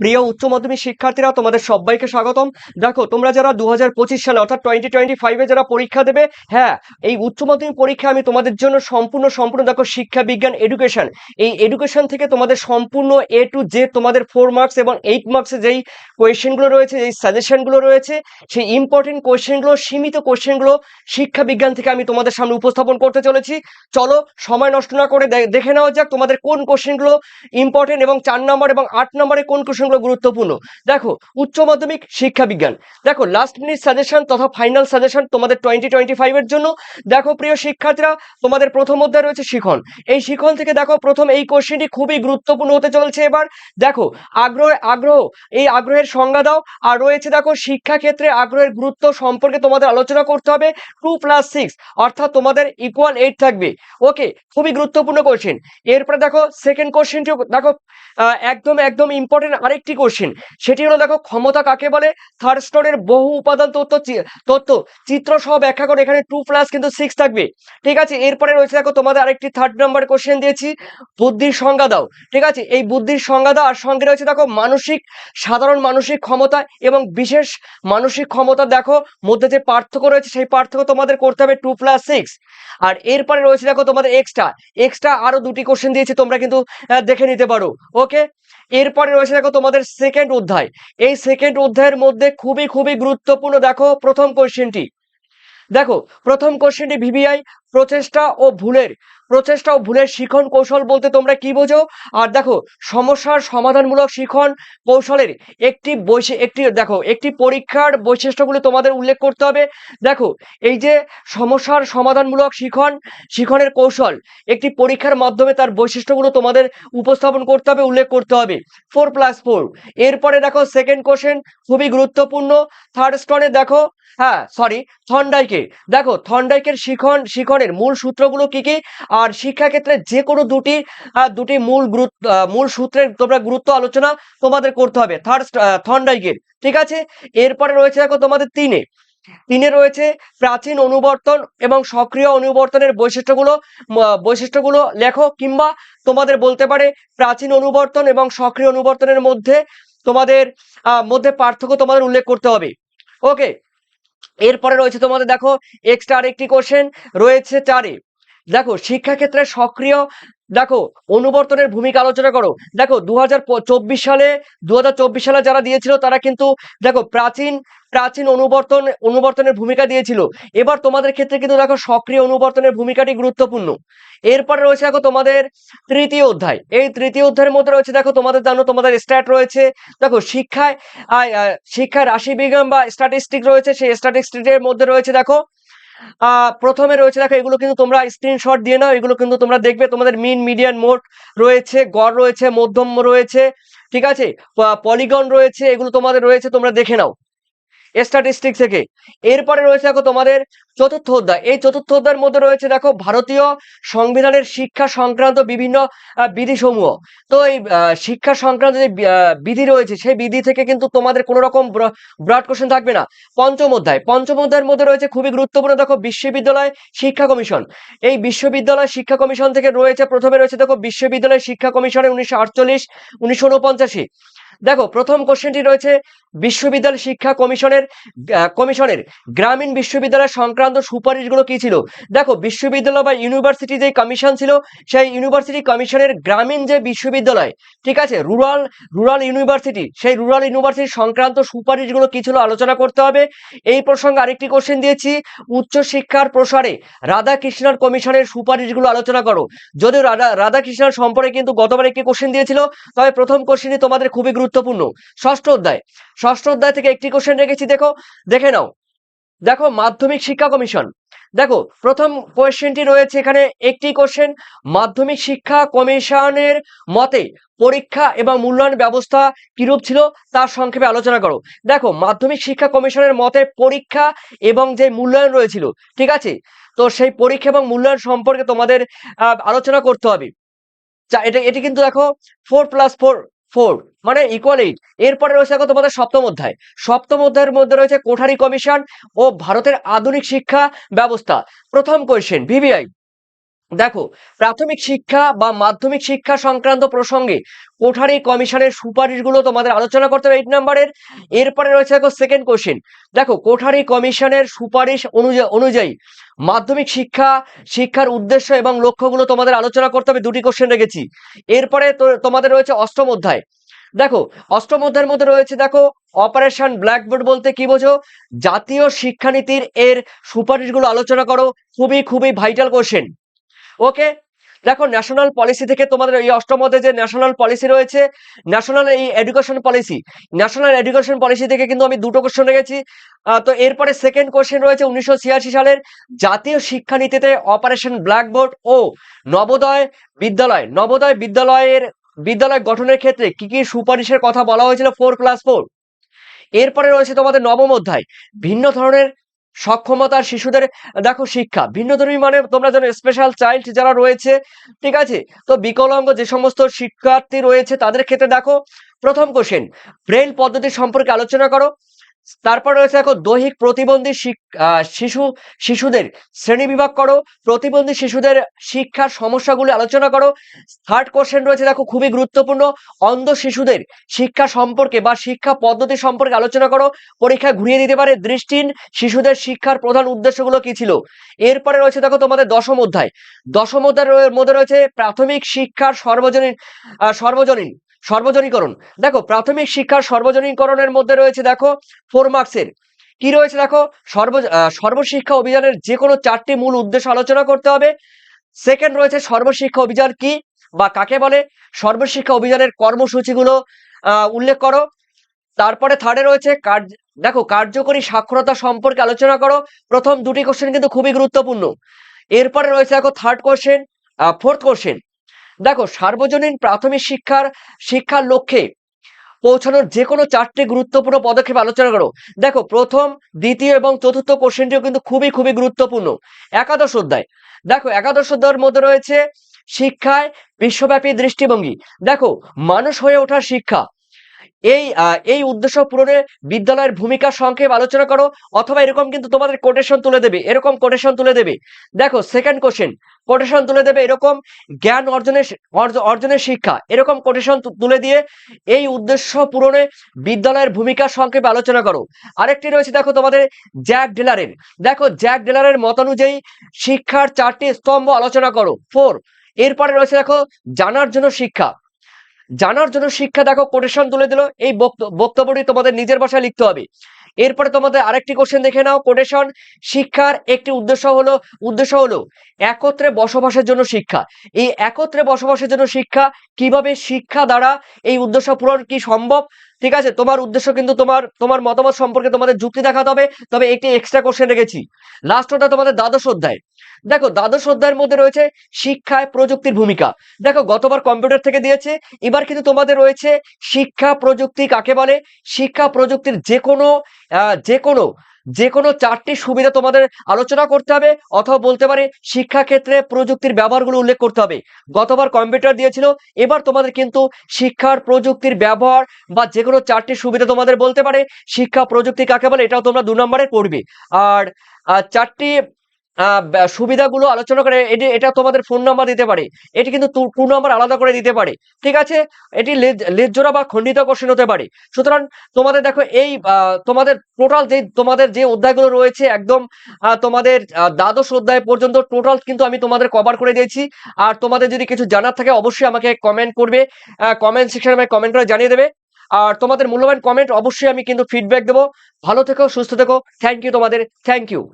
প্রিয় উচ্চ মাধ্যমিক শিক্ষার্থীরা, তোমাদের সবাইকে স্বাগতম। দেখো, তোমরা যারা দু হাজার পঁচিশ সালে, অর্থাৎ টোয়েন্টি টোয়েন্টি ফাইভে যারা পরীক্ষা দেবে হ্যাঁ এই উচ্চ মাধ্যমিক পরীক্ষা আমি তোমাদের জন্য সম্পূর্ণ সম্পূর্ণ দেখো শিক্ষা, বিজ্ঞান এডুকেশন এই এডুকেশন থেকে তোমাদের সম্পূর্ণ এ টু জে তোমাদের ফোর মার্কস এবং এইট মার্কসে যেই কোয়েশ্চেনগুলো রয়েছে, যেই সাজেশনগুলো রয়েছে, সেই ইম্পর্টেন্ট কোয়েশ্চেনগুলো সীমিত কোয়েশ্চেনগুলো শিক্ষা, বিজ্ঞান থেকে আমি তোমাদের সামনে উপস্থাপন করতে চলেছি। চলো, সময় নষ্ট না করে দেখে নেওয়া যাক তোমাদের কোন কোশ্চেনগুলো ইম্পর্টেন্ট এবং চার নম্বর এবং আট নম্বরে কোন কোশ্চেনগুলো গুরুত্বপূর্ণ। দেখো, উচ্চ মাধ্যমিক শিক্ষা বিজ্ঞান। দেখো লাস্ট মিনিট সাজেশন তথা ফাইনাল সাজেশন তোমাদের টোয়েন্টি টোয়েন্টি ফাইভের জন্য। দেখো, প্রিয় শিক্ষার্থীরা, তোমাদের প্রথম অধ্যায় রয়েছে শিখন। এই শিখন থেকে দেখো, প্রথম এই কোশ্চেনটি খুবই গুরুত্বপূর্ণ হতে চলছে এবার। দেখো, আগ্রহ আগ্রহ, এই আগ্রহের সংজ্ঞা দাও। আর রয়েছে দেখো শিক্ষা ক্ষেত্রে আগ্রহের গুরুত্ব সম্পর্কে তোমাদের আলোচনা করতে হবে। টু প্লাস সিক্স অর্থাৎ তোমাদের ইকুয়াল এইট থাকবে। ওকে খুবই গুরুত্বপূর্ণ কোশ্চেন এরপরে দেখো সেকেন্ড কোশ্চেনটি দেখো একদম একদম ইম্পর্টেন্ট আরেকটি কোশ্চেন সেটি হলো দেখো ক্ষমতা কাকে বলে? থার্ড স্তরের বহু উপাদান তথ্য তথ্য চিত্র সহ ব্যাখ্যা করে, এখানে টু প্লাস কিন্তু সিক্স থাকবে। ঠিক আছে? এরপরে রয়েছে দেখো তোমাদের আরেকটি থার্ড নাম্বার কোশ্চেন দিয়েছি, বুদ্ধির সংজ্ঞা দাও। ঠিক আছে? এই বুদ্ধির সংজ্ঞা দাও আর সঙ্গে রয়েছে দেখো মানসিক, সাধারণ মানসিক ক্ষমতা এবং বিশেষ মানসিক ক্ষমতা দেখো, মধ্যে যে পার্থক্য রয়েছে সেই পার্থক্য তোমাদের করতে হবে টু প্লাস সিক্স আর এরপরে রয়েছে দেখো তোমাদের এক্সট্রা এক্সট্রা আরও দুটি কোশ্চেন দিয়েছি, তোমরা কিন্তু দেখে নিতে পারো। ওকে এরপরে রয়েছে দেখো তোমাদের সেকেন্ড অধ্যায়। এই সেকেন্ড অধ্যায়ের মধ্যে খুবই খুবই গুরুত্বপূর্ণ দেখো প্রথম কোশ্চেনটি দেখো, প্রথম কোশ্চেনটি ভিভিআই প্রচেষ্টা ও ভুলের প্রচেষ্টা ও ভুলের শিখন কৌশল বলতে তোমরা কি বোঝো? আর দেখো, সমস্যার সমাধানমূলক শিখন কৌশলের একটি বৈশি, একটি দেখো, একটি পরীক্ষার বৈশিষ্ট্যগুলি তোমাদের উল্লেখ করতে হবে। দেখো, এই যে সমস্যার সমাধানমূলক শিখন, শিখনের কৌশল, একটি পরীক্ষার মাধ্যমে তার বৈশিষ্ট্যগুলো তোমাদের উপস্থাপন করতে হবে, উল্লেখ করতে হবে। ফোর প্লাস ফোর এরপরে দেখো সেকেন্ড কোশ্চেন খুবই গুরুত্বপূর্ণ। থার্ড স্টনে দেখো হ্যাঁ সরি থন্ডাইকে দেখো থন্ডাইকের শিখন, শিখনের মূল সূত্রগুলো কি কি? আর শিক্ষাক্ষেত্রে যে কোনো দুটি দুটি মূল গুরুত্ব মূল সূত্রের তোমরা গুরুত্ব আলোচনা তোমাদের করতে হবে। থার্ড থন্ডাইকের ঠিক আছে? এরপরে রয়েছে দেখো তোমাদের তিনে। তিনে রয়েছে প্রাচীন অনুবর্তন এবং সক্রিয় অনুবর্তনের বৈশিষ্ট্যগুলো বৈশিষ্ট্যগুলো লেখো কিংবা তোমাদের বলতে পারে প্রাচীন অনুবর্তন এবং সক্রিয় অনুবর্তনের মধ্যে তোমাদের মধ্যে পার্থক্য তোমাদের উল্লেখ করতে হবে। ওকে এরপরে রয়েছে তোমাদের দেখো এক্সট্রা আরেকটি কোশ্চেন রয়েছে চারে। দেখো, শিক্ষাক্ষেত্রে সক্রিয়, দেখো, অনুবর্তনের ভূমিকা আলোচনা করো। দেখো দু হাজার চব্বিশ সালে দু হাজার চব্বিশ সালে যারা দিয়েছিল, তারা কিন্তু, দেখো, প্রাচীন প্রাচীন অনুবর্তন, অনুবর্তনের ভূমিকা দিয়েছিল। এবার তোমাদের ক্ষেত্রে কিন্তু, দেখো, সক্রিয় অনুবর্তনের ভূমিকাটি গুরুত্বপূর্ণ। এরপরে রয়েছে, দেখো, তোমাদের তৃতীয় অধ্যায়। এই তৃতীয় অধ্যায়ের মধ্যে রয়েছে, দেখো, তোমাদের জানো, তোমাদের স্ট্যাট রয়েছে। দেখো, শিক্ষায় শিক্ষায় রাশি বিজ্ঞান বা স্ট্যাটিস্টিক রয়েছে। সেই স্ট্যাটিস্টিকের মধ্যে রয়েছে, দেখো প্রথমে রয়েছে, দেখো, এগুলো কিন্তু তোমরা স্ক্রিনশট দিয়ে নাও, এগুলো কিন্তু তোমরা দেখবে, তোমাদের মিন মিডিয়ান মোড রয়েছে, গড় রয়েছে, মধ্যম রয়েছে, ঠিক আছে? পলিগন রয়েছে, এগুলো তোমাদের রয়েছে, তোমরা দেখে নাও। স্ট্যাটিস্টিক থেকে। এরপরে রয়েছে দেখো তোমাদের চতুর্থ অধ্যায়। এই চতুর্থ অধ্যায়ের মধ্যে রয়েছে দেখো ভারতীয় সংবিধানের শিক্ষা সংক্রান্ত বিভিন্ন বিধিসমূহ। তো এই শিক্ষা সংক্রান্ত যে বিধি রয়েছে, সেই বিধি থেকে কিন্তু তোমাদের কোনো রকম ব্রড কোশ্চেন থাকবে না। পঞ্চম অধ্যায়। পঞ্চম অধ্যায়ের মধ্যে রয়েছে খুবই গুরুত্বপূর্ণ দেখো বিশ্ববিদ্যালয় শিক্ষা কমিশন। এই বিশ্ববিদ্যালয় শিক্ষা কমিশন থেকে রয়েছে, প্রথমে রয়েছে দেখো বিশ্ববিদ্যালয় শিক্ষা কমিশনের উনিশশো আটচল্লিশ, উনিশশো উনপঞ্চাশি দেখো, প্রথম কোশ্চেনটি রয়েছে, বিশ্ববিদ্যালয় শিক্ষা কমিশনের কমিশনের গ্রামীণ বিশ্ববিদ্যালয় সংক্রান্ত সুপারিশগুলো কি ছিল? দেখো, বিশ্ববিদ্যালয় বা ইউনিভার্সিটি যে কমিশন ছিল, সেই ইউনিভার্সিটি কমিশনের গ্রামীণ যে বিশ্ববিদ্যালয়, ঠিক আছে রুরাল রুরাল ইউনিভার্সিটি সেই রুরাল ইউনিভার্সিটি সংক্রান্ত সুপারিশগুলো কি ছিল আলোচনা করতে হবে। এই প্রসঙ্গে আরেকটি কোশ্চেন দিয়েছি উচ্চ শিক্ষার প্রসারে রাধাকৃষ্ণন কমিশনের সুপারিশগুলো আলোচনা করো। যদিও রাধা রাধাকৃষ্ণন সম্পর্কে কিন্তু গতবার একটি কোশ্চেন দিয়েছিল, তবে প্রথম কোশ্চেনই তোমাদের খুবই গুরুত্বপূর্ণ। ষষ্ঠ অধ্যায়। ষষ্ঠ অধ্যায় থেকে একটি কোশ্চেন রেখেছি, দেখো। দেখে নাও। দেখো, মাধ্যমিক শিক্ষা কমিশন। দেখো, প্রথম কোয়েশ্চেনটি রয়েছে এখানে একটি কোশ্চেন মাধ্যমিক শিক্ষা কমিশনের মতে পরীক্ষা এবং মূল্যায়ন ব্যবস্থা কিরূপ ছিল তার সংক্ষেপে আলোচনা করো। দেখো, মাধ্যমিক শিক্ষা কমিশনের মতে পরীক্ষা এবং যে মূল্যায়ন রয়েছিল, ঠিক আছে? তো সেই পরীক্ষা এবং মূল্যায়ন সম্পর্কে তোমাদের আলোচনা করতে হবে। এটা, এটি কিন্তু দেখো ফোর প্লাস ফোর ফোর মানে ইকুয়াল এইট এরপরে রয়েছে তোমাদের সপ্তম অধ্যায়। সপ্তম অধ্যায়ের মধ্যে রয়েছে কোঠারি কমিশন ও ভারতের আধুনিক শিক্ষা ব্যবস্থা। প্রথম কোয়েশ্চেন ভিভিআই দেখো, প্রাথমিক শিক্ষা বা মাধ্যমিক শিক্ষা সংক্রান্ত প্রসঙ্গে কোঠারি কমিশনের সুপারিশগুলো তোমাদের আলোচনা করতে হবে এইট নাম্বারের এরপরে রয়েছে দেখো সেকেন্ড কোশ্চেন দেখো, কোঠারি কমিশনের সুপারিশ অনুযায়ী অনুযায়ী মাধ্যমিক শিক্ষা, শিক্ষার উদ্দেশ্য এবং লক্ষ্যগুলো তোমাদের আলোচনা করতে হবে, দুটি কোশ্চেন রেখেছি। এরপরে তোমাদের রয়েছে অষ্টম অধ্যায়। দেখো, অষ্টম অধ্যায়ের মধ্যে রয়েছে দেখো অপারেশন ব্ল্যাকবোর্ড বলতে কি বোঝো? জাতীয় শিক্ষানীতির এর সুপারিশগুলো আলোচনা করো, খুবই খুবই ভাইটাল কোশ্চেন ওকে দেখো ন্যাশনাল পলিসি থেকে তোমাদের এই অষ্টম যে ন্যাশনাল পলিসি রয়েছে ন্যাশনাল এই education policy national education policy থেকে কিন্তু আমি দুটো কোশ্চেন রেখেছি। তো এরপরে সেকেন্ড কোশ্চেন রয়েছে উনিশশো ছিয়াশি সালের জাতীয় শিক্ষানীতিতে অপারেশন ব্ল্যাকবোর্ড ও নবোদয় বিদ্যালয়। নবোদয় বিদ্যালয়ের, বিদ্যালয় গঠনের ক্ষেত্রে কি কি সুপারিশের কথা বলা হয়েছিল? ফোর ক্লাস ফোর এরপরে রয়েছে তোমাদের নবম অধ্যায়। ভিন্ন ধরনের সক্ষমতার শিশুদের, দেখো শিক্ষা, ভিন্ন ধর্মী মানে তোমরা জানো স্পেশাল চাইল্ড যারা রয়েছে, ঠিক আছে? তো বিকলাঙ্গ যে সমস্ত শিক্ষার্থী রয়েছে, তাদের ক্ষেত্রে দেখো, প্রথম কোশ্চেন ব্রেন পদ্ধতি সম্পর্কে আলোচনা করো। তারপর রয়েছে দেখো দৈহিক প্রতিবন্ধী শিশু, শিশুদের শ্রেণি বিভাগ করো, প্রতিবন্ধী শিশুদের শিক্ষার সমস্যাগুলি আলোচনা করো। থার্ড কোশ্চেন রয়েছে দেখো খুবই গুরুত্বপূর্ণ, অন্ধ শিশুদের শিক্ষা সম্পর্কে বা শিক্ষা পদ্ধতি সম্পর্কে আলোচনা করো। পরীক্ষা ঘুরিয়ে দিতে পারে দৃষ্টিহীন শিশুদের শিক্ষার প্রধান উদ্দেশ্যগুলো কি ছিল? এরপরে রয়েছে দেখো তোমাদের দশম অধ্যায়। দশম অধ্যায়ের মধ্যে রয়েছে প্রাথমিক শিক্ষার সর্বজনীন সর্বজনীন সর্বজনীকরণ। দেখো, প্রাথমিক শিক্ষার সর্বজনীকরণের মধ্যে রয়েছে, দেখো ফোর মার্কসের কি রয়েছে, দেখো, সর্ব সর্বশিক্ষা অভিযানের যে কোনো চারটি মূল উদ্দেশ্য আলোচনা করতে হবে। সেকেন্ড রয়েছে সর্বশিক্ষা অভিযান কি বা কাকে বলে? সর্বশিক্ষা অভিযানের কর্মসূচিগুলো উল্লেখ করো। তারপরে থার্ডে রয়েছে কার্য, দেখো, কার্যকরী সাক্ষরতা সম্পর্কে আলোচনা করো। প্রথম দুটি কোশ্চেন কিন্তু খুবই গুরুত্বপূর্ণ। এরপরে রয়েছে, দেখো থার্ড কোশ্চেন ফোর্থ কোশ্চেন দেখো, সার্বজনীন প্রাথমিক শিক্ষার শিক্ষার লক্ষ্যে পৌঁছানোর যে কোনো চারটি গুরুত্বপূর্ণ পদক্ষেপ আলোচনা করো। দেখো, প্রথম, দ্বিতীয় এবং চতুর্থ কোশ্চেনটিও কিন্তু খুবই খুবই গুরুত্বপূর্ণ। একাদশ অধ্যায়। দেখো, একাদশ অধ্যায়ের মধ্যে রয়েছে শিক্ষায় বিশ্বব্যাপী দৃষ্টিভঙ্গি। দেখো, মানুষ হয়ে ওঠার শিক্ষা। এই এই উদ্দেশ্য পূরণে বিদ্যালয়ের ভূমিকা সংক্ষেপ আলোচনা করো, অথবা এরকম কিন্তু তোমাদের কোটেশন তুলে দেবে, এরকম কোটেশন তুলে দেবে। দেখো সেকেন্ড কোশ্চেন কোটেশন তুলে দেবে এরকম জ্ঞান অর্জনের অর্জনের শিক্ষা, এরকম কোটেশন তুলে দিয়ে এই উদ্দেশ্য পূরণে বিদ্যালয়ের ভূমিকা সংক্ষেপে আলোচনা করো। আরেকটি রয়েছে, দেখো তোমাদের জ্যাক ডেলারের দেখো জ্যাক ডেলারের মতানুযায়ী শিক্ষার চারটি স্তম্ভ আলোচনা করো। ফোর এরপরে রয়েছে, দেখো, জানার জন্য শিক্ষা। জানার জন্য শিক্ষা দেখো কোটেশন তুলে দিল। এই বক্ত- বক্তব্যটি তোমাদের নিজের ভাষায় লিখতে হবে। এরপরে তোমাদের আরেকটি কোশ্চেন দেখে নাও কোটেশন শিক্ষার একটি উদ্দেশ্য হলো উদ্দেশ্য হলো একত্রে বসবাসের জন্য শিক্ষা। এই একত্রে বসবাসের জন্য শিক্ষা, কীভাবে শিক্ষা দ্বারা এই উদ্দেশ্য পূরণ কি সম্ভব? ঠিক আছে? তোমার উদ্দেশ্য কিন্তু তোমার তোমার মতামত সম্পর্কে তোমাদের যুক্তি দেখাতে হবে। তবে একটি এক্সট্রা কোশ্চেন রেখেছি। লাস্ট ওটা তোমাদের দ্বাদশ অধ্যায়। দেখো, দ্বাদশ অধ্যায়ের মধ্যে রয়েছে শিক্ষায় প্রযুক্তির ভূমিকা। দেখো, গতবার কম্পিউটার থেকে দিয়েছে, এবার কিন্তু তোমাদের রয়েছে শিক্ষা প্রযুক্তি কাকে বলে? শিক্ষা প্রযুক্তির যে কোনো যে কোনো যে কোনো চারটি সুবিধা তোমাদের আলোচনা করতে হবে, অথবা বলতে পারে শিক্ষাক্ষেত্রে প্রযুক্তির ব্যবহারগুলো উল্লেখ করতে হবে। গতবার কম্পিউটার দিয়েছিল, এবার তোমাদের কিন্তু শিক্ষার প্রযুক্তির ব্যবহার বা যে কোনো চারটি সুবিধা তোমাদের বলতে পারে, শিক্ষা প্রযুক্তি কাকে বলে, এটাও তোমরা দু নম্বরে পড়বে। আর চারটি সুবিধাগুলো আলোচনা করে, এটি, এটা তোমাদের ফোন নাম্বার দিতে পারে। এটি কিন্তু টু নাম্বার আলাদা করে দিতে পারে। ঠিক আছে? এটি লেজ- লেজজোড়া বা খণ্ডিত কোশ্চেন হতে পারে। সুতরাং তোমাদের দেখো, এই তোমাদের টোটাল যে, তোমাদের যে অধ্যায়গুলো রয়েছে, একদম তোমাদের দ্বাদশ অধ্যায় পর্যন্ত টোটাল কিন্তু আমি তোমাদের কভার করে দিয়েছি। আর তোমাদের যদি কিছু জানার থাকে, অবশ্যই আমাকে কমেন্ট করবে। কমেন্ট সেকশনে আমাকে কমেন্ট করে জানিয়ে দেবে। আর তোমাদের মূল্যবান কমেন্ট অবশ্যই আমি কিন্তু ফিডব্যাক দেবো। ভালো থেকো, সুস্থ থেকো। থ্যাংক ইউ তোমাদের। Thank you